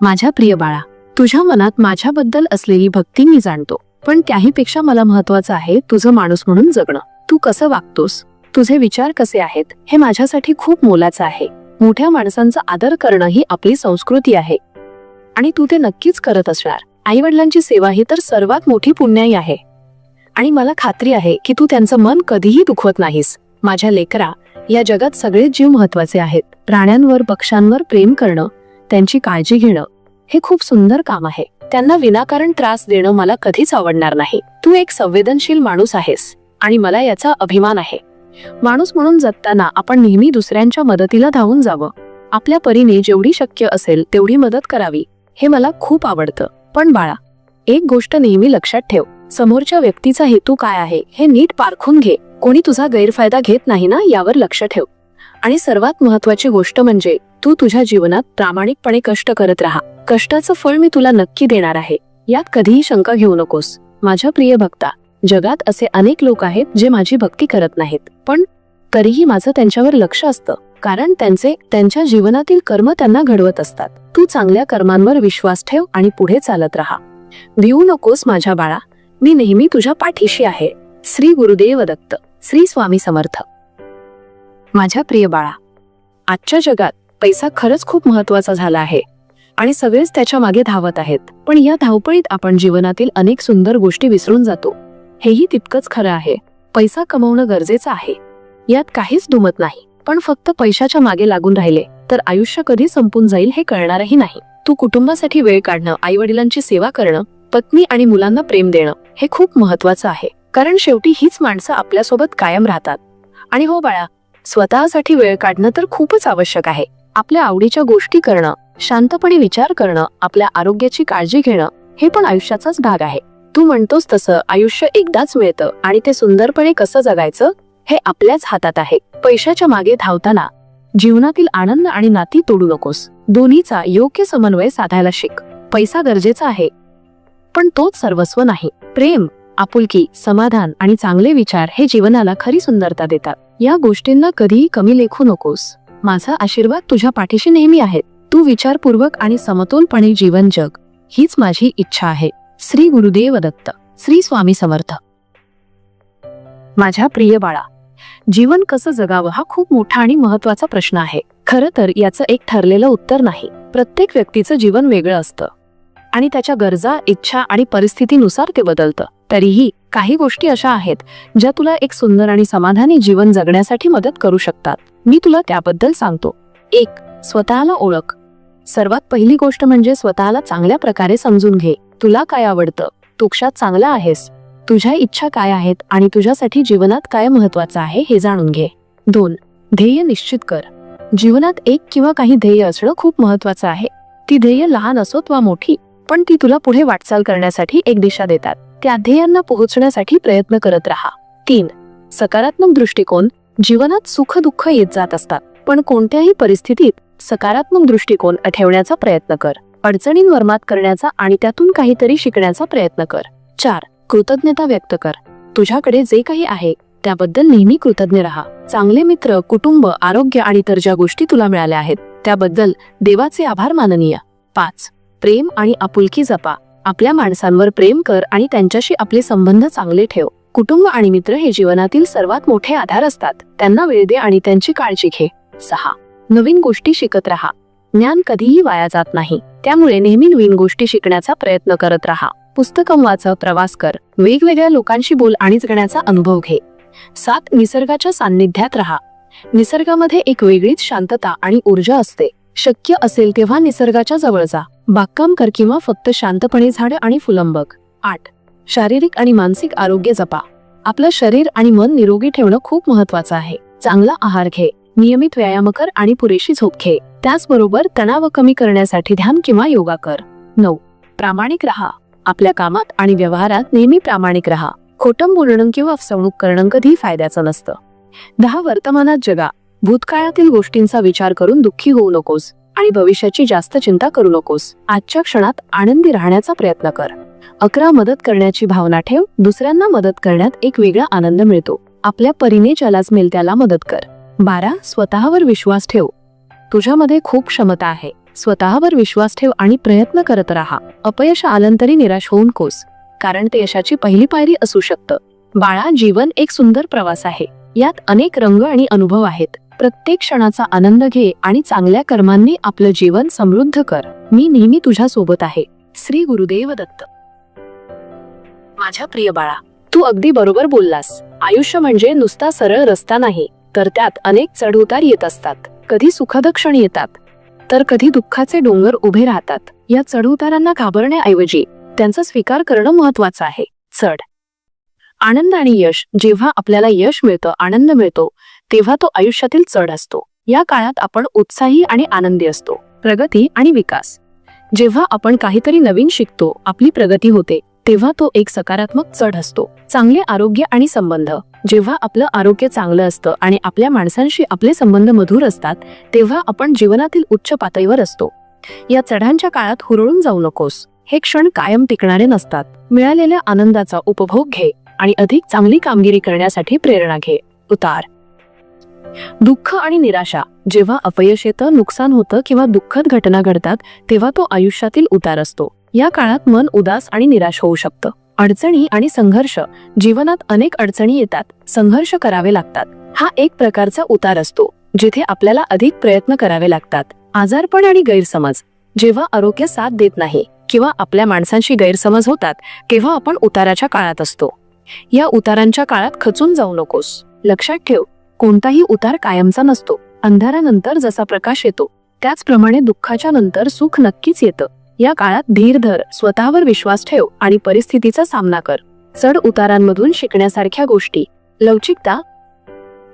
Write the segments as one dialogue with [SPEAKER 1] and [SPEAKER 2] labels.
[SPEAKER 1] माझ्या प्रिय बाळा तुझ्या मनात माझ्याबद्दल असलेली भक्ती मी जाणतो पण त्याहीपेक्षा मला महत्वाचं आहे तुझं माणूस म्हणून जगणं. तू कसं वागतोस? तुझे विचार कसे आहेत? हे माझ्यासाठी खूप मोलाचं आहे. मोठ्या माणसांचा आदर करणं ही आपली संस्कृती आहे. आणि तू ते नक्कीच करत असणार. आई वडिलांची सेवा ही तर सर्वात मोठी पुण्याई आहे. आणि मला खात्री आहे की तू त्यांचं मन कधीही दुखवत नाहीस. माझ्या लेकरा या जगात सगळे जीव महत्त्वाचे आहेत. प्राण्यांवर पक्ष्यांवर प्रेम करणं त्यांची काळजी घेणं हे खूप सुंदर काम आहे. त्यांना विनाकारण त्रास देणं मला कधीच आवडणार नाही. तू एक संवेदनशील माणूस आहेस आणि मला याचा अभिमान आहे. माणूस म्हणून जगताना आपण नेहमी दुसऱ्यांच्या मदतीला धावून जावं. आपल्या परीने जेवढी शक्य असेल तेवढी मदत करावी हे मला खूप आवडतं. पण बाळा एक गोष्ट नेहमी लक्षात ठेव. समोरच्या व्यक्तीचा हेतू काय आहे हे नीट पारखून घे. कोणी तुझा गैरफायदा घेत नाही ना यावर लक्ष ठेव. आणि सर्वात महत्वाची गोष्ट म्हणजे तू तुझ्या जीवनात प्रामाणिकपणे कष्ट करत राहा. कष्टाचं फळ मी तुला नक्की देणार आहे. यात कधीही शंका घेऊ नकोस. माझ्या प्रिय भक्ता जगात असे अनेक लोक आहेत जे माझी भक्ती करत नाहीत. पण तरीही माझं त्यांच्यावर लक्ष असतं. कारण त्यांचे त्यांच्या जीवनातील कर्म त्यांना घडवत असतात. तू चांगल्या कर्मांवर विश्वास ठेव आणि पुढे चालत राहा. भिवू नकोस माझ्या बाळा. मी नेहमी तुझ्या पाठीशी आहे. श्री गुरुदेव दत्त. श्री स्वामी समर्थ. माझ्या प्रिय बाळा आजच्या जगात पैसा खरंच खूप महत्त्वाचा झाला आहे. आणि सगळेच त्याच्यामागे धावत आहेत. पण या धावपळीत आपण जीवनातील अनेक सुंदर गोष्टी विसरून जातो. हेही तितकंच खरं आहे. पैसा कमवणं गरजेचं आहे. यात काहीच दुमत नाही. पण फक्त पैशाच्या मागे लागून राहिले तर आयुष्य कधी संपून जाईल हे कळणारही नाही. तू कुटुंबासाठी वेळ काढणं आई वडिलांची सेवा करणं पत्नी आणि मुलांना प्रेम देणं हे खूप महत्वाचं आहे. कारण शेवटी हीच माणसं आपल्यासोबत कायम राहतात. आणि हो बाळा स्वतःसाठी वेळ काढणं तर खूपच आवश्यक आहे. आपल्या आवडीच्या गोष्टी करणं शांतपणे विचार करणं आपल्या आरोग्याची काळजी घेणं हे पण आयुष्याचाच भाग आहे. तू म्हणतोस तसं आयुष्य एकदाच मिळतं आणि ते सुंदरपणे कसं जगायचं हे आपल्याच हातात आहे. पैशाच्या मागे धावताना जीवनातील आनंद आणि नाती तोडू नकोस. दोन्हीचा योग्य समन्वय साधायला शिक. पैसा गरजेचा आहे पण तोच सर्वस्व नाही. प्रेम आपुलकी समाधान आणि चांगले विचार हे जीवनाला खरी सुंदरता देतात. या गोष्टींना कधीही कमी लेखू नकोस. माझा आशीर्वाद तुझ्या पाठीशी नेहमी आहे. तू विचारपूर्वक आणि समतोलपणे जीवन जग. हीच माझी इच्छा आहे. श्री गुरुदेव दत्त. श्री स्वामी समर्थ. माझ्या प्रिय बाळा जीवन कसं जगावं हा खूप मोठा आणि महत्त्वाचा प्रश्न आहे. खरं तर याचं एक ठरलेलं उत्तर नाही. प्रत्येक व्यक्तीचं जीवन वेगळं असतं. आणि त्याच्या गरजा इच्छा आणि परिस्थितीनुसार ते बदलतं. तरीही काही गोष्टी अशा आहेत ज्या तुला एक सुंदर आणि समाधानी जीवन जगण्यासाठी मदत करू शकतात. मी तुला त्याबद्दल सांगतो. एक स्वतःला ओळख. सर्वात पहिली गोष्ट म्हणजे स्वतःला चांगल्या प्रकारे समजून घे. तुला काय आवडतं? तू कशात चांगला आहेस? तुझ्या इच्छा काय आहेत आणि तुझ्यासाठी जीवनात काय महत्वाचं आहे हे जाणून घे. दोन ध्येय निश्चित कर. जीवनात एक किंवा काही ध्येय असणं खूप महत्वाचं आहे. ती ध्येय लहान असोत वा मोठी पण ती तुला पुढे वाटचाल करण्यासाठी एक दिशा देतात. त्या ध्येयांना पोहोचण्यासाठी प्रयत्न करत राहा. तीन सकारात्मक दृष्टिकोन. जीवनात सुख दुःख येत जात असतात. पण कोणत्याही परिस्थितीत सकारात्मक दृष्टिकोन ठेवण्याचा प्रयत्न कर. अडचणींवर मात करण्याचा आणि त्यातून काहीतरी शिकण्याचा प्रयत्न कर. चार कृतज्ञता व्यक्त कर. तुझ्याकडे जे काही आहे त्याबद्दल नेहमी कृतज्ञ राहा. चांगले मित्र कुटुंब आरोग्य आणि इतर ज्या गोष्टी तुला मिळाल्या आहेत त्याबद्दल देवाचे आभार माननीय. पाच प्रेम आणि आपुलकी जपा. आपल्या माणसांवर प्रेम कर आणि त्यांच्याशी आपले संबंध चांगले ठेव. कुटुंब आणि मित्र हे जीवनातील सर्वात मोठे आधार असतात. त्यांना वेळ दे आणि त्यांची काळजी घे. सहा. नवीन गोष्टी शिकत राहा. ज्ञान कधीही वाया जात नाही. त्यामुळे नेहमी नवीन गोष्टी शिकण्याचा प्रयत्न करत राहा. पुस्तकं वाच प्रवास कर. वेगवेगळ्या लोकांशी बोल आणि जगण्याचा अनुभव घे. सात. निसर्गाच्या सान्निध्यात राहा. निसर्गामध्ये एक वेगळीच शांतता आणि ऊर्जा असते. शक्य असेल तेव्हा निसर्गाच्या जवळ जा. बागकाम कर किंवा फक्त शांतपणे झाड आणि फुलंबक आठ. शारीरिक आणि मानसिक आरोग्य जपा. आपलं शरीर आणि मन निरोगी ठेवणं खूप महत्वाचं आहे. चांगला आहार घे नियमित व्यायाम कर आणि पुरेशी झोप घे. त्याचबरोबर तणाव कमी करण्यासाठी ध्यान किंवा योगा कर. नऊ. प्रामाणिक राहा. आपल्या कामात आणि व्यवहारात नेहमी प्रामाणिक राहा. खोटं बोलणं किंवा फसवणूक करणं कधी फायद्याचं नसतं. दहा. वर्तमानात जगा. भूतकाळातील गोष्टींचा विचार करून दुःखी होऊ नकोस आणि भविष्याची जास्त चिंता करू नकोस. आजच्या क्षणात आनंदी राहण्याचा प्रयत्न कर. अकरा मदत करण्याची भावना ठेव दुसऱ्यांना मदत करण्यात एक वेगळा आनंद मिळतो. आपल्या परीने ज्यालाच मिळेल त्याला मदत कर. बारा स्वतःवर विश्वास ठेव. तुझ्यामध्ये खूप क्षमता आहे. स्वतःवर विश्वास ठेव आणि प्रयत्न करत राहा. अपयश आलं तरी निराश होऊन कोस. कारण ते यशाची पहिली पायरी असू शकतं. बाळा जीवन एक सुंदर प्रवास आहे. यात अनेक रंग आणि अनुभव आहेत. प्रत्येक क्षणाचा आनंद घे आणि चांगल्या कर्मांनी आपलं जीवन समृद्ध कर. मी नेहमी तुझ्या सोबत आहे. श्री गुरुदेव दत्त. माझ्या प्रिय बाळा तू अगदी बरोबर बोललास. आयुष्य म्हणजे नुसता सरळ रस्ता नाही तर त्यात अनेक चढउतार येत असतात. कधी सुखद क्षण येतात तर कधी दुःखाचे डोंगर उभे राहतात. या चढउतारांना घाबरण्याऐवजी त्यांचा स्वीकार करणं महत्वाचं आहे. चढ. आनंद आणि यश जेव्हा आपल्याला यश मिळतं आनंद मिळतो तेव्हा तो आयुष्यातील चढ असतो. या काळात आपण उत्साही आणि आनंदी असतो. प्रगती आणि विकास. जेव्हा आपण काहीतरी नवीन शिकतो आपली प्रगती होते. तेव्हा तो एक सकारात्मक चढ असतो. चांगले आरोग्य आणि संबंध. जेव्हा आपलं आरोग्य चांगलं असतं आणि आपल्या माणसांशी आपले संबंध मधुर असतात तेव्हा आपण जीवनातील उच्च पातळीवर असतो. या चढांच्या काळात हुरळून जाऊ नकोस. हे क्षण कायम टिकणारे नसतात. मिळालेल्या आनंदाचा उपभोग घे आणि अधिक चांगली कामगिरी करण्यासाठी प्रेरणा घे. उतार. दुःख आणि निराशा. जेव्हा अपयश येतं नुकसान होतं किंवा दुःखद घटना घडतात तेव्हा तो आयुष्यातील उतार असतो. या काळात मन उदास आणि निराश होऊ शकतं. अडचणी आणि संघर्ष जीवनात अनेक अडचणी येतात संघर्ष करावे लागतात. हा एक प्रकारचा उतार असतो जिथे आपल्याला अधिक प्रयत्न करावे लागतात. आजारपण आणि गैरसमज. जेव्हा आरोग्य साथ देत नाही किंवा आपल्या माणसांशी गैरसमज होतात तेव्हा आपण उताराच्या काळात असतो. या उतारांच्या काळात खचून जाऊ नकोस. लक्षात ठेव कोणताही उतार कायमचा नसतो. अंधारानंतर जसा प्रकाश येतो त्याचप्रमाणे दुःखाच्या नंतर सुख नक्कीच येतं. या काळात धीर धर स्वतःवर विश्वास ठेव आणि परिस्थितीचा सामना कर. चढ उतारांमधून शिकण्यासारख्या गोष्टी. लवचिकता.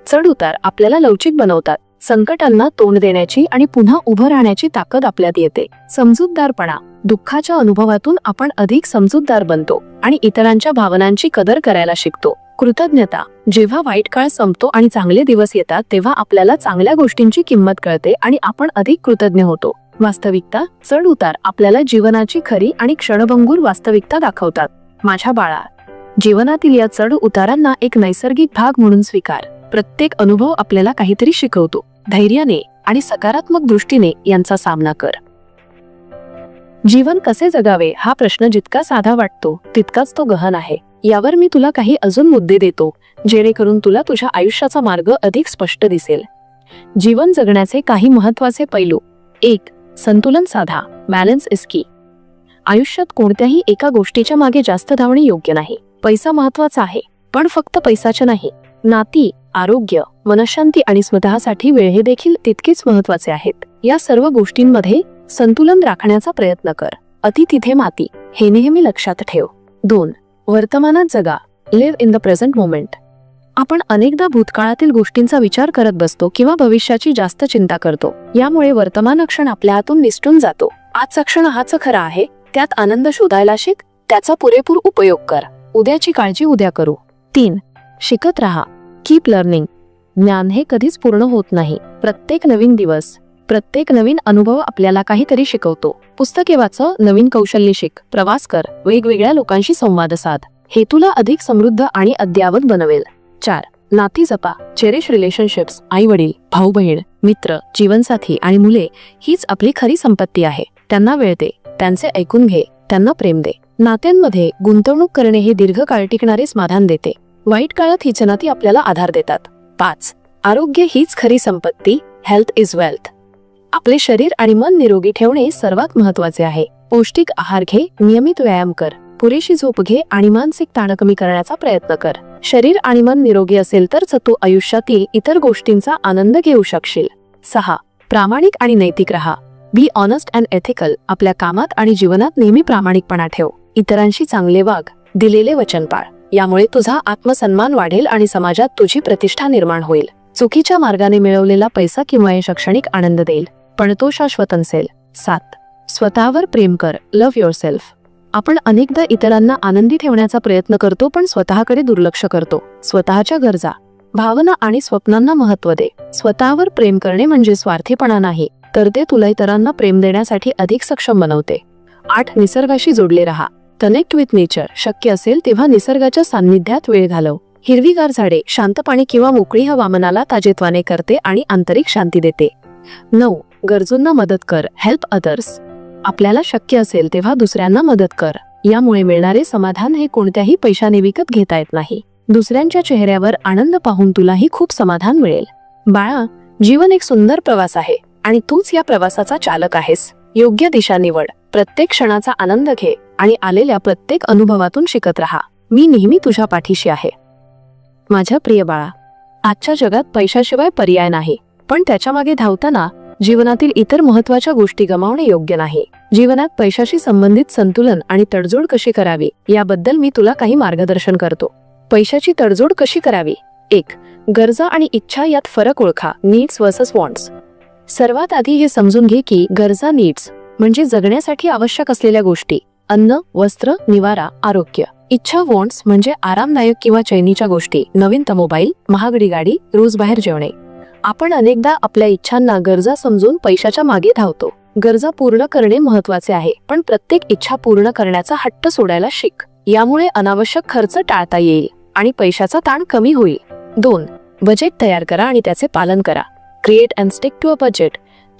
[SPEAKER 1] चढ उतार आपल्याला लवचिक बनवतात. संकटांना तोंड देण्याची आणि पुन्हा उभं राहण्याची ताकद आपल्यात येते. समजूतदारपणा. दुःखाच्या अनुभवातून आपण अधिक समजूतदार बनतो आणि इतरांच्या भावनांची कदर करायला शिकतो. कृतज्ञता. जेव्हा वाईट काळ संपतो आणि चांगले दिवस येतात तेव्हा आपल्याला चांगल्या गोष्टींची किंमत कळते आणि आपण अधिक कृतज्ञ होतो. वास्तविकता चढ उतार आपल्याला जीवनाची खरी आणि क्षणभंगूर वास्तविकता दाखवतात. माझ्या बाळा जीवनातील या चढ उतारांना एक नैसर्गिक भाग म्हणून स्वीकार. प्रत्येक अनुभव आपल्याला काहीतरी शिकवतो. धैर्याने आणि सकारात्मक दृष्टीने यांचा सामना कर. जीवन कसे जगावे हा प्रश्न जितका साधा वाटतो तितकाच तो गहन आहे. यावर मी तुला काही अजून मुद्दे देतो जेणेकरून तुला तुझ्या आयुष्याचा मार्ग अधिक स्पष्ट दिसेल. जीवन जगण्याचे काही महत्त्वाचे पैलू. एक संतुलन साधा. बॅलन्स इज की आयुष्यात कोणत्याही एका गोष्टीच्या मागे जास्त धावणे योग्य नाही. पैसा महत्त्वाचा आहे पण फक्त पैसाच्या नाही. नाती आरोग्य मनशांती आणि स्वतःसाठी वेळ हे देखील तितकेच महत्त्वाचे आहेत. या सर्व गोष्टींमध्ये संतुलन राखण्याचा प्रयत्न कर. अति तिथे माती हे नेहमी लक्षात ठेव. दोन वर्तमानात जगा. Live in the present moment आपण अनेकदा भूतकाळातील गोष्टींचा विचार करत बसतो किंवा भविष्याची जास्त चिंता करतो. यामुळे वर्तमान क्षण आपल्या हातून निसटून जातो. आजचा क्षण हाच खरा आहे. त्यात आनंद शोधायला शिक. त्याचा पुरेपूर उपयोग कर. उद्याची काळजी उद्या करू. तीन. शिकत राहा. कीप लर्निंग ज्ञान हे कधीच पूर्ण होत नाही. प्रत्येक नवीन दिवस प्रत्येक नवीन अनुभव आपल्याला काहीतरी शिकवतो. पुस्तके वाच नवीन कौशल्य शिक. प्रवास कर. वेगवेगळ्या लोकांशी संवाद साध. हे तुला अधिक समृद्ध आणि अद्यावत बनवेल. चार. नाती जपा. चेरिश रिलेशनशिप्स आई वडील भाऊ बहीण मित्र जीवनसाथी आणि मुले हीच आपली खरी संपत्ती आहे. त्यांना वेळ दे. त्यांचे ऐकून घे. त्यांना प्रेम दे. नात्यांमध्ये गुंतवणूक करणे हे दीर्घकाळ टिकणारे समाधान देते. वाईट काळात हीच नाती आपल्याला आधार देतात. पाच. आरोग्य हीच खरी संपत्ती. हेल्थ इज वेल्थ आपले शरीर आणि मन निरोगी ठेवणे सर्वात महत्त्वाचे आहे. पौष्टिक आहार घे. नियमित व्यायाम कर. पुरेशी झोप घे आणि मानसिक ताण कमी करण्याचा प्रयत्न कर. शरीर आणि मन निरोगी असेल तरच तू आयुष्यातील इतर गोष्टींचा आनंद घेऊ शकशील. सहा. प्रामाणिक आणि नैतिक राहा. बी ऑनेस्ट अँड एथिकल आपल्या कामात आणि जीवनात नेहमी प्रामाणिकपणा ठेव. इतरांशी चांगले वाग. दिलेले वचन पाळ. यामुळे तुझा आत्मसन्मान वाढेल आणि समाजात तुझी प्रतिष्ठा निर्माण होईल. चुकीच्या मार्गाने मिळवलेला पैसा किंवा हे शैक्षणिक आनंद देईल. पण तो शाश्वत नसेल सात. स्वतःवर प्रेम कर. लव्ह युअर सेल्फ आपण अनेकदा इतरांना आनंदी ठेवण्याचा प्रयत्न करतो पण स्वतःकडे दुर्लक्ष करतो. स्वतःच्या गरजा भावना आणि स्वप्नांना महत्त्व दे. स्वतःवर प्रेम करणे म्हणजे स्वार्थीपणा नाही तर ते तुला इतरांना प्रेम देण्यासाठी अधिक सक्षम बनवते. आठ निसर्गाशी जोडले राहा. Connect with nature. शक्य असेल तेव्हा निसर्गाच्या सान्निध्यात वेळ घालव. हिरवीगार झाडे शांत पाणी किंवा मोकळी हवा मनाला ताजेत्वाने करते आणि आंतरिक शांती देते. नऊ गरजूंना मदत कर. हेल्प अदर्स आपल्याला शक्य असेल तेव्हा दुसऱ्यांना मदत कर. यामुळे मिळणारे समाधान हे कोणत्याही पैशाने विकत घेता येत नाही. दुसऱ्यांच्या चेहऱ्यावर आनंद पाहून तुलाही खूप समाधान मिळेल. बाळा जीवन एक सुंदर प्रवास आहे आणि तूच या प्रवासाचा चालक आहेस. योग्य दिशा निवड प्रत्येक क्षणाचा आनंद घे आणि आलेल्या प्रत्येक अनुभवातून शिकत राहा. मी नेहमी तुझ्या पाठीशी आहे. माझ्या प्रिय बाळा आजच्या जगात पैशाशिवाय पर्याय नाही पण त्याच्यामागे धावताना जीवनातील इतर महत्त्वाच्या गोष्टी गमावणे योग्य नाही. जीवनात पैशाशी संबंधित संतुलन आणि तडजोड कशी करावी याबद्दल मी तुला काही मार्गदर्शन करतो. पैशाची तडजोड कशी करावी? एक गरजा आणि इच्छा यात फरक ओळखा. Needs versus wants. सर्वात आधी हे समजून घे की गरजा नीड्स म्हणजे जगण्यासाठी आवश्यक असलेल्या गोष्टी. अन्न वस्त्र निवारा आरोग्य. इच्छा वॉन्ट्स म्हणजे आरामदायक किंवा चैनीच्या गोष्टी. नवीन मोबाईल महागडी गाडी रोज बाहेर जेवणे. आपण अनेकदा आपल्या इच्छांना गरजा समजून पैशाच्या मागे धावतो. गरजा पूर्ण करणे महत्त्वाचे आहे पण प्रत्येक इच्छा पूर्ण करण्याचा हट्ट सोडायला शिक. यामुळे अनावश्यक खर्च टाळता येईल आणि पैशाचा ताण कमी होईल. दोन बजेट तयार करा आणि त्याचे पालन करा. Create and stick to a budget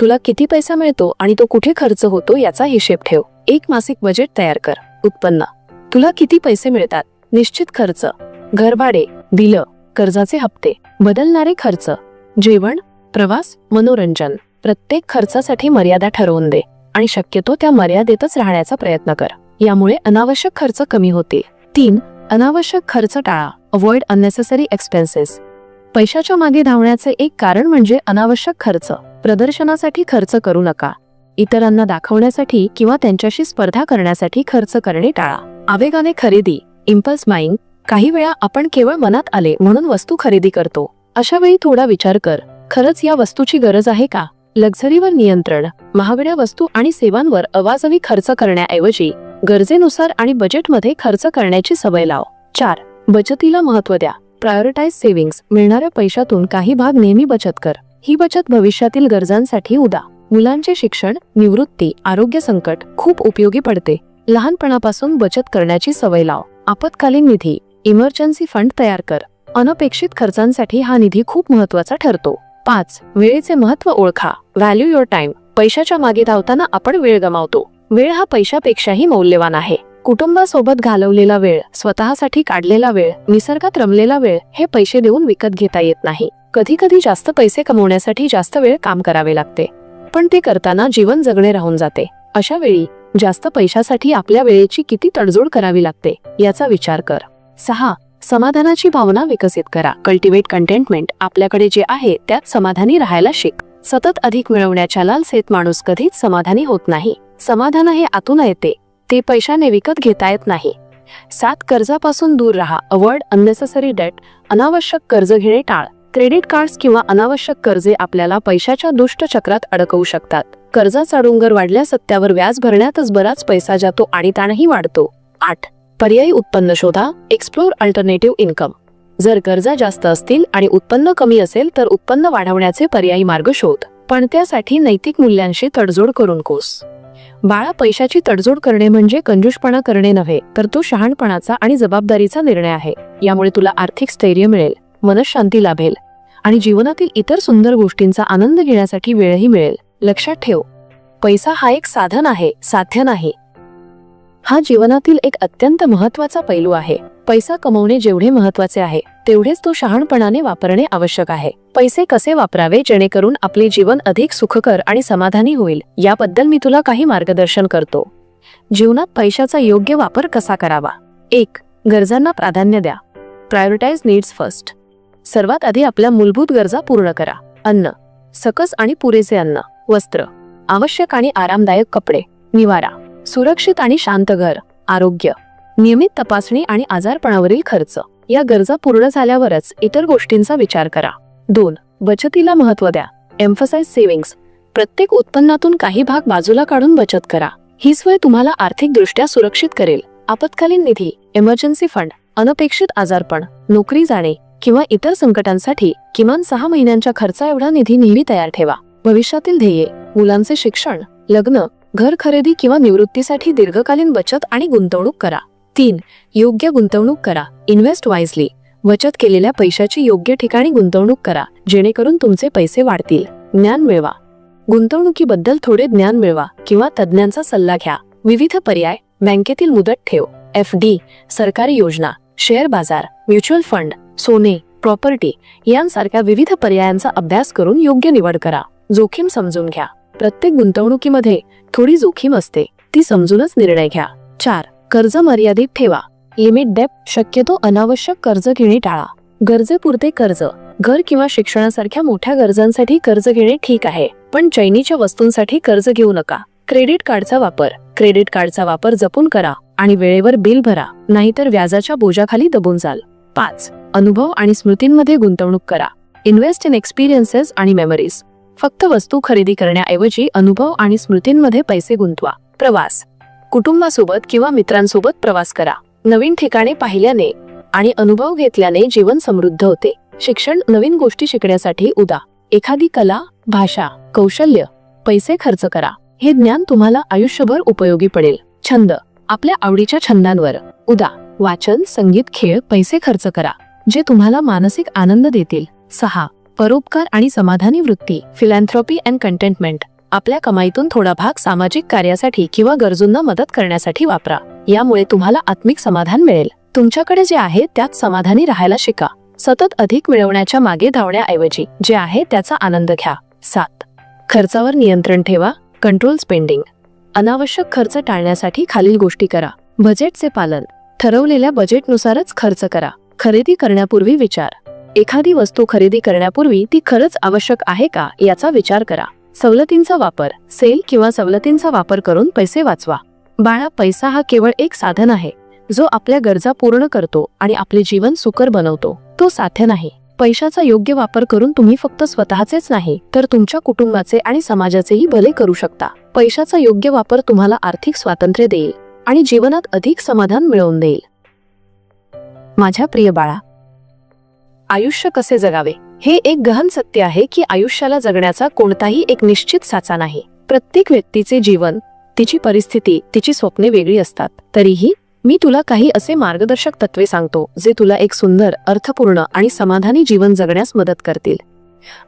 [SPEAKER 1] तुला किती पैसा मिळतो आणि तो कुठे खर्च होतो याचा हिशेब ठेव. एक मासिक बजेट तयार कर. उत्पन्न. तुला किती पैसे मिळतात? निश्चित खर्च. घरभाडे. बिलं. कर्जाचे हप्ते. बदलणारे खर्च. जेवण प्रवास मनोरंजन प्रत्येक खर्चासाठी मर्यादा ठरवून दे आणि शक्यतो त्या मर्यादेतच राहण्याचा प्रयत्न कर. यामुळे अनावश्यक खर्च कमी होते तीन अनावश्यक खर्च टाळा. अवॉइड अननेसेसरी एक्सपेन्सेस पैशाच्या मागे धावण्याचे एक कारण म्हणजे अनावश्यक खर्च. प्रदर्शनासाठी खर्च करू नका. इतरांना दाखवण्यासाठी किंवा त्यांच्याशी स्पर्धा करण्यासाठी खर्च करणे टाळा. आवेगाने खरेदी इम्पल्स माइंग काही वेळा आपण केवळ मनात आले म्हणून वस्तू खरेदी करतो. अशा वेळी थोडा विचार कर. खरंच या वस्तूची गरज आहे का? लक्झरीवर नियंत्रण. महागड्या वस्तू आणि सेवांवर अवाजवी खर्च करण्याऐवजी गरजेनुसार आणि बजेटमध्ये खर्च करण्याची सवय लाव. चार. बचतीला महत्त्व द्या. प्रायोरिटाइज सेव्हिंग्स मिळणाऱ्या पैशातून काही भाग नेहमी बचत कर. ही बचत भविष्यातील गरजांसाठी उदा. मुलांचे शिक्षण निवृत्ती आरोग्य संकट खूप उपयोगी पडते. लहानपणापासून बचत करण्याची सवय लाव. आपत्कालीन निधी इमर्जन्सी फंड तयार कर. अनपेक्षित खर्चांसाठी हा निधी खूप महत्त्वाचा ठरतो. पाच वेळेचे महत्त्व ओळखा. व्हॅल्यू युअर टाइम पैशाच्या मागे धावताना आपण वेळ गमावतो. वेळ हा पैशापेक्षाही मौल्यवान आहे. कुटुंबासोबत घालवलेला वेळ स्वतःसाठी काढलेला वेळ निसर्गात रमलेला वेळ हे पैसे देऊन विकत घेता येत नाही. कधी कधी जास्त पैसे कमवण्यासाठी जास्त वेळ काम करावे लागते. पण ते करताना जीवन जगणे राहून जाते. अशा वेळी जास्त पैशासाठी आपल्या वेळेची किती तडजोड करावी लागते याचा विचार कर. सहा समाधानाची भावना विकसित करा. कल्टिवेट कंटेंटमेंट आपल्याकडे जे आहे त्यात समाधानी राहायला शिक. सतत अधिक मिळवण्याच्या लालसेत माणूस कधीच समाधानी होत नाही. समाधान हे आतून येते. ते पैशाने विकत घेता येत नाही. सात कर्जापासून दूर राहा. अवॉइड अननेसेसरी डेट अनावश्यक कर्ज घेणे टाळ. क्रेडिट कार्ड्स किंवा अनावश्यक कर्जे आपल्याला पैशाच्या दुष्ट चक्रात अडकवू शकतात. कर्जाचा डोंगर वाढल्या सत्यावर व्याज भरण्यातच बराच पैसा जातो आणि ताणही वाढतो. आठ. पर्यायी उत्पन्न शोधा एक्सप्लोर अल्टरनेटिव्ह इन्कम जर गरजा जास्त असतील आणि उत्पन्न कमी असेल तर उत्पन्न वाढवण्याचे पर्यायी मार्ग शोध. पण त्यासाठी नैतिक मूल्यांशी तडजोड करून कोस. बाळा पैशाची तडजोड करणे म्हणजे कंजूषपणा करणे नव्हे तर तो शहाणपणाचा आणि जबाबदारीचा निर्णय आहे. यामुळे तुला आर्थिक स्थैर्य मिळेल मनशांती लाभेल आणि जीवनातील इतर सुंदर गोष्टींचा आनंद घेण्यासाठी वेळही मिळेल. लक्षात ठेव पैसा हा एक साधन आहे साध्य नाही. हा जीवनातील एक अत्यंत महत्त्वाचा पैलू आहे. पैसा कमवणे जेवढे महत्त्वाचे आहे तेवढेच तो शहाणपणाने वापरणे आवश्यक आहे. पैसे कसे वापरावे जेणेकरून आपले जीवन अधिक सुखकर आणि समाधानी होईल याबद्दल मी तुला काही मार्गदर्शन करतो. जीवनात पैशाचा योग्य वापर कसा करावा? एक गरजांना प्राधान्य द्या. प्रायोरिटाइज नीड्स फर्स्ट सर्वात आधी आपल्या मूलभूत गरजा पूर्ण करा. अन्न सकस आणि पुरेसे अन्न. वस्त्र आवश्यक आणि आरामदायक कपडे. निवारा. सुरक्षित आणि शांत घर आरोग्य नियमित तपासणी आणि आजारपणावरील खर्च. या गरजा पूर्ण झाल्यावरच इतर गोष्टींचा विचार करा. दोन बचतीला महत्त्व द्या. एम्फसाइज सेव्हिंग्स प्रत्येक उत्पन्नातून काही भाग बाजूला काढून बचत करा. ही सोय तुम्हाला आर्थिकदृष्ट्या सुरक्षित करेल. आपत्कालीन निधी इमर्जन्सी फंड अनपेक्षित आजारपण नोकरी जाणे किंवा इतर संकटांसाठी किमान सहा महिन्यांच्या खर्चा एवढा निधी नेहमी तयार ठेवा. भविष्यातील ध्येये मुलांचे शिक्षण लग्न घर खरेदी किंवा निवृत्तीसाठी दीर्घकालीन बचत आणि गुंतवणूक करा. तीन योग्य गुंतवणूक करा. इन्व्हेस्ट वाईजली बचत केलेल्या पैशाची योग्य ठिकाणी गुंतवणूक करा जेणेकरून तुमचे पैसे वाढतील. ज्ञान मिळवा. गुंतवणुकीबद्दल थोडे ज्ञान मिळवा किंवा तज्ज्ञांचा सल्ला घ्या. विविध पर्याय. बँकेतील मुदत ठेव. एफ डी सरकारी योजना. शेअर बाजार. Mutual fund. सोने. प्रॉपर्टी. यांसारख्या विविध पर्यायांचा अभ्यास करून योग्य निवड करा. जोखीम समजून घ्या. प्रत्येक गुंतवणुकीमध्ये थोडी जोखीम असते. ती समजूनच निर्णय घ्या. चार कर्ज मर्यादित ठेवा. लिमिट डेप शक्यतो अनावश्यक कर्ज घेणे टाळा. गरजेपुरते कर्ज घर किंवा शिक्षणासारख्या मोठ्या गरजांसाठी कर्ज घेणे ठीक आहे पण चैनीच्या वस्तूंसाठी कर्ज घेऊ नका. क्रेडिट कार्डचा वापर. क्रेडिट कार्डचा वापर जपून करा आणि वेळेवर बिल भरा नाहीतर व्याजाच्या बोजाखाली दबून जाल. पाच अनुभव आणि स्मृतींमध्ये गुंतवणूक करा. इन्व्हेस्ट इन एक्सपिरियन्सेस आणि मेमरीज. फक्त वस्तू खरेदी करण्याऐवजी अनुभव आणि स्मृतींमध्ये पैसे गुंतवा. प्रवास. कुटुंबासोबत किंवा मित्रांसोबत प्रवास करा. नवीन ठिकाणे पाहिल्याने आणि अनुभव घेतल्याने जीवन समृद्ध होते. शिक्षण नवीन गोष्टी शिकण्यासाठी उदा. एखादी कला भाषा कौशल्य पैसे खर्च करा. हे ज्ञान तुम्हाला आयुष्यभर उपयोगी पडेल. छंद. आपल्या आवडीच्या छंदांवर. उदा. वाचन संगीत खेळ पैसे खर्च करा. जे तुम्हाला मानसिक आनंद देतील. सहा. परोपकार आणि समाधानी वृत्ती फिलॅन्थ्रॉपी अँड कंटेंटमेंट आपल्या कमाईतून थोडा भाग सामाजिक कार्यासाठी किंवा गरजूंना मदत करण्यासाठी वापरा. यामुळे तुम्हाला आत्मिक समाधान मिळेल. तुमच्याकडे जे आहे त्यात समाधानी राहायला शिका. सतत अधिक मिळवण्याच्या मागे धावण्याऐवजी जे आहे त्याचा आनंद घ्या. सात. खर्चावर नियंत्रण ठेवा. कंट्रोल स्पेंडिंग अनावश्यक खर्च टाळण्यासाठी खालील गोष्टी करा. बजेटचे पालन. ठरवलेल्या बजेटनुसारच खर्च करा. खरेदी करण्यापूर्वी विचार. एखादी वस्तू खरेदी करण्यापूर्वी ती खरंच आवश्यक आहे का याचा विचार करा. सवलतींचा वापर सेल किंवा सवलतींचा वापर करून पैसे वाचवा. बाळा पैसा हा केवळ एक साधन आहे. जो आपल्या गरजा पूर्ण करतो आणि आपले जीवन सुकर बनवतो. तो साध्य नाही. पैशाचा योग्य वापर करून तुम्ही फक्त स्वतःचेच नाही तर तुमच्या कुटुंबाचे आणि समाजाचेही भले करू शकता. पैशाचा योग्य वापर तुम्हाला आर्थिक स्वातंत्र्य देईल आणि जीवनात अधिक समाधान मिळवून देईल. माझ्या प्रिय बाळा आयुष्य कसे जगावे? हे एक गहन सत्य आहे की आयुष्याला जगण्याचा कोणताही एक निश्चित साचा नाही. प्रत्येक व्यक्तीचे जीवन तिची परिस्थिती तिची स्वप्ने वेगळी असतात. तरीही मी तुला काही असे मार्गदर्शक तत्वे सांगतो जे तुला एक सुंदर अर्थपूर्ण आणि समाधानी जीवन जगण्यास मदत करतील.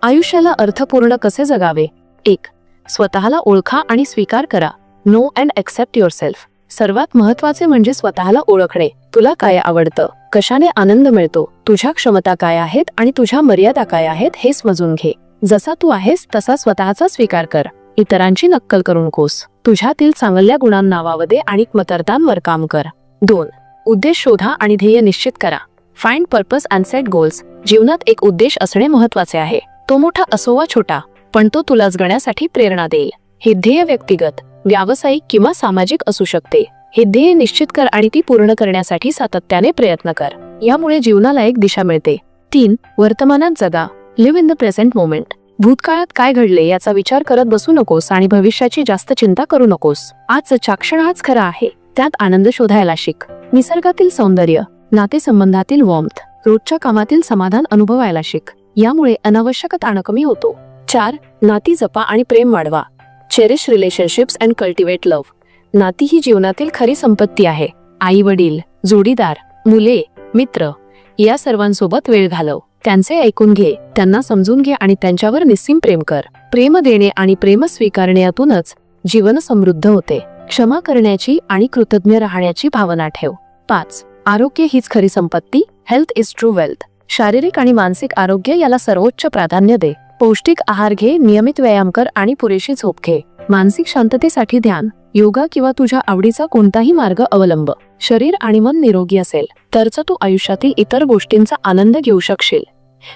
[SPEAKER 1] आयुष्याला अर्थपूर्ण कसे जगावे? एक स्वतःला ओळखा आणि स्वीकार करा. Know and accept yourself सर्वात महत्त्वाचे म्हणजे स्वतःला ओळखणे. तुला काय आवडतं? कशाने आनंद मिळतो? तुझ्या क्षमता काय आहेत आणि तुझ्या मर्यादा काय आहेत हे समजून घे. जसा तू आहेस तसा स्वतःचा स्वीकार कर. इतरांची नक्कल करू नकोस तुझ्यातील चांगल्या गुणांना वाव दे आणि मतरतांवर काम कर. दोन. उद्देश शोधा आणि ध्येय निश्चित करा. Find purpose and set goals जीवनात एक उद्देश असणे महत्त्वाचे आहे. तो मोठा असो वा छोटा पण तो तुला जगण्यासाठी प्रेरणा देईल. हे ध्येय व्यक्तिगत व्यावसायिक किंवा सामाजिक असू शकते. हे ध्येय निश्चित कर आणि ती पूर्ण करण्यासाठी सातत्याने प्रयत्न कर. यामुळे जीवनाला एक दिशा मिळते. तीन वर्तमानात जगा. Live in the present moment भूतकाळात काय घडले याचा विचार करत बसू नकोस आणि भविष्याची जास्त चिंता करू नकोस. आजचा क्षण हाच खरा आहे. त्यात आनंद शोधायला शिक. निसर्गातील सौंदर्य नातेसंबंधातील वॉम्थ रोजच्या कामातील समाधान अनुभवायला शिक. यामुळे अनावश्यक ताण कमी होतो. चार नाती जपा आणि प्रेम वाढवा. Cherish relationships and cultivate love नाती ही जीवनातील खरी संपत्ती आहे. आई वडील जोडीदार मुले मित्र या सर्वांसोबत वेळ घालव. त्यांचे ऐकून घे त्यांना समजून घे आणि त्यांच्यावर निस्सीम प्रेम कर. प्रेम देणे आणि प्रेम स्वीकारण्यातूनच जीवन समृद्ध होते. क्षमा करण्याची आणि कृतज्ञ राहण्याची भावना ठेव. पाच आरोग्य हीच खरी संपत्ती. हेल्थ इज ट्रू वेल्थ शारीरिक आणि मानसिक आरोग्य याला सर्वोच्च प्राधान्य दे. पौष्टिक आहार घे नियमित व्यायाम कर आणि पुरेशी झोप घे. मानसिक शांततेसाठी ध्यान योगा किंवा तुझ्या आवडीचा कोणताही मार्ग अवलंब. शरीर आणि मन निरोगी असेल तरच तू आयुष्यातील इतर गोष्टींचा आनंद घेऊ शकशील.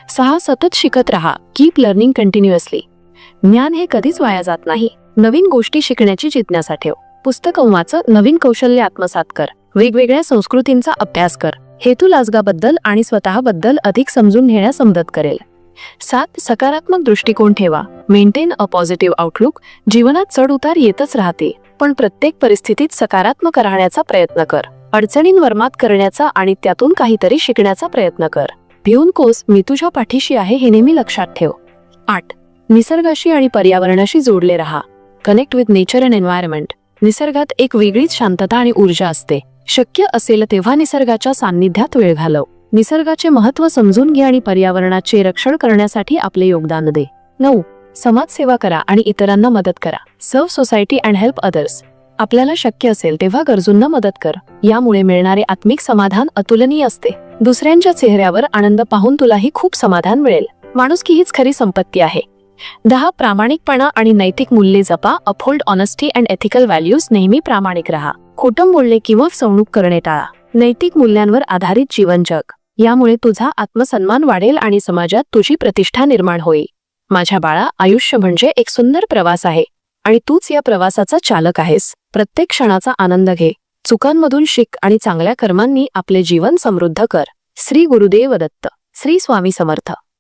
[SPEAKER 1] सहा सतत शिकत राहा. कीप लर्निंग कंटिन्युअसली ज्ञान हे कधीच वाया जात नाही. नवीन गोष्टी शिकण्याची जिज्ञासा ठेव. पुस्तकं वाच नवीन कौशल्य आत्मसात कर. वेगवेगळ्या संस्कृतींचा अभ्यास कर. हेतू लाजगाबद्दल आणि स्वतःबद्दल अधिक समजून घेण्यास मदत करेल. सात सकारात्मक दृष्टिकोन ठेवा. मेंटेन अ पॉझिटिव्ह आउटलुक जीवनात चढ उतार येतच राहते. पण प्रत्येक परिस्थितीत सकारात्मक राहण्याचा प्रयत्न कर. अडचणींवर मात करण्याचा आणि त्यातून काहीतरी शिकण्याचा प्रयत्न कर. भिऊन कोस मी तुझ्या पाठीशी आहे हे नेहमी लक्षात ठेव. आठ निसर्गाशी आणि पर्यावरणाशी जोडले राहा. Connect with nature and environment निसर्गात एक वेगळीच शांतता आणि ऊर्जा असते. शक्य असेल तेव्हा निसर्गाच्या सान्निध्यात वेळ घालव. निसर्गाचे महत्त्व समजून घे आणि पर्यावरणाचे रक्षण करण्यासाठी आपले योगदान दे. नऊ समाजसेवा करा आणि इतरांना मदत करा. सर्व सोसायटी अँड हेल्प अदर्स. आपल्याला शक्य असेल तेव्हा गरजूंना मदत कर. यामुळे मिळणारे आत्मिक समाधान अतुलनीय असते. दुसऱ्यांच्या चेहऱ्यावर आनंद पाहून तुलाही खूप समाधान मिळेल. माणुसकी हीच खरी संपत्ती आहे. दहा प्रामाणिकपणा आणि नैतिक मूल्ये जपा. Uphold honesty and ethical values नेहमी प्रामाणिक राहा. खोटं बोलणे किंवा फसवणूक करणे टाळा. नैतिक मूल्यांवर आधारित जीवन जग यामुळे तुझा आत्मसन्मान वाढेल आणि समाजात तुझी प्रतिष्ठा निर्माण होईल. माझ्या बाळा आयुष्य म्हणजे एक सुंदर प्रवास आहे आणि तूच या प्रवासाचा चालक आहेस. प्रत्येक क्षणाचा आनंद घे. चुकांमधून शिक आणि चांगल्या कर्मांनी आपले जीवन समृद्ध कर. श्री गुरुदेव दत्त. श्री स्वामी समर्थ.